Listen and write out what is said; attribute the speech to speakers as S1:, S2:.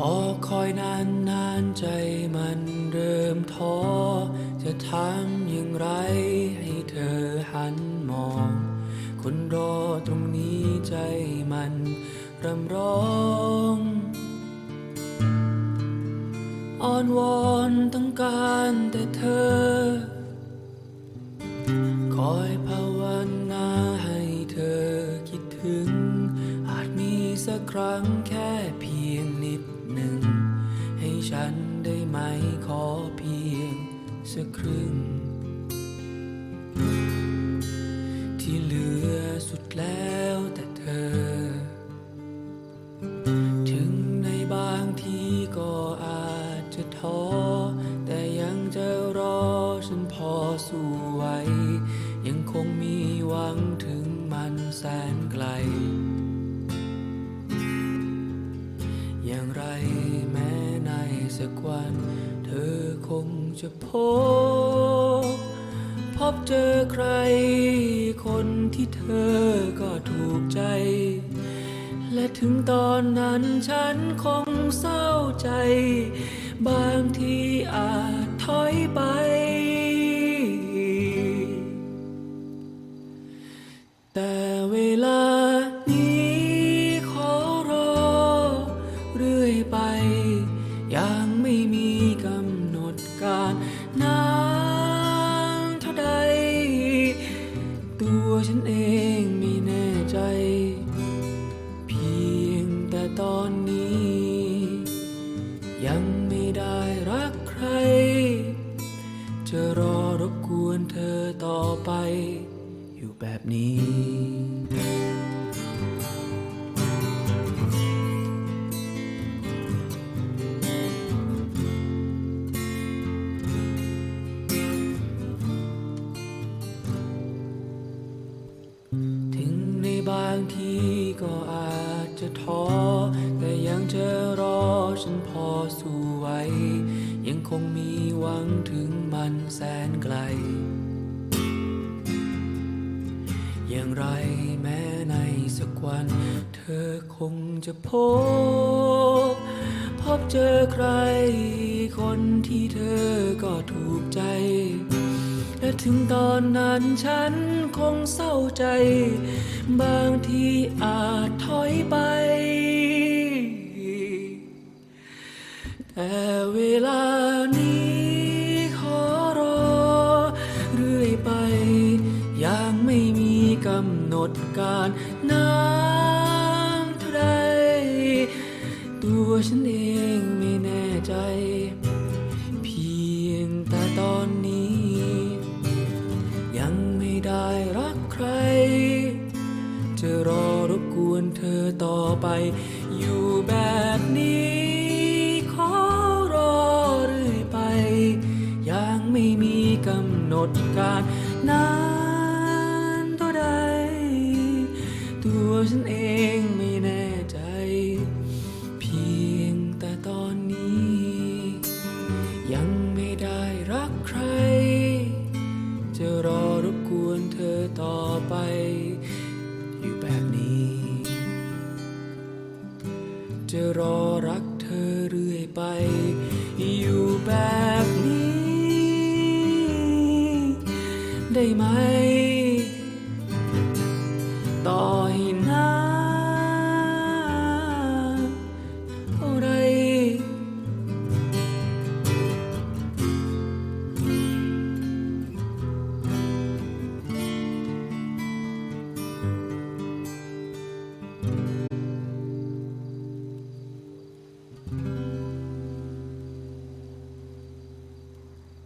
S1: พอคอยนานนานใจมันเริ่มท้อ จะทำอย่างไรให้เธอหันมอง คนรอตรงนี้ใจมันรำร้องอ้อนวอนต้องการแต่เธอ คอยภาวนาให้เธอคิดถึง อาจมีสักครั้งแค่ สักครึ่ง ที่เหลือสุดแล้วแต่เธอ ถึงในบางทีก็อาจจะท้อ แต่ยังจะรอฉันพอสู้ไหวยังคงมีหวังถึงมันแสนไกล อย่างไรแม้ในสักวัน คงจะพบ พบเจอใคร คนที่เธอก็ถูกใจ และถึงตอนนั้นฉันคงเศร้าใจ บางทีอาจถอยไป ยังไม่ได้รักใคร จะรอรบกวนเธอต่อไป อยู่แบบนี้ถึงในบางทีก็อาจจะท้อ คงมีหวังถึงมันแสนไกล อย่างไรแม้ในสักวัน เธอคงจะพบ พบเจอใคร คนที่เธอก็ถูกใจ และถึงตอนนั้นฉันคงเศร้าใจ บางทีอาจถอยไปแต่เวลาารนานเท่าใดตัวฉันเองไม่แน่ใจ เพียงแต่ตอนนี้ ยังไม่ได้รักใคร จะรอรบกวนเธอต่อไป อยู่แบบนี้ขอรอเรื่อยไป ยังไม่มีกำหนดการนา ฉันเองไม่แน่ใจ เพียงแต่ตอนนี้ ยังไม่ได้รักใคร จะรอรบกวนเธอต่อไป อยู่แบบนี้ จะรอรักเธอเรื่อยไป อยู่แบบนี้ ได้ไหม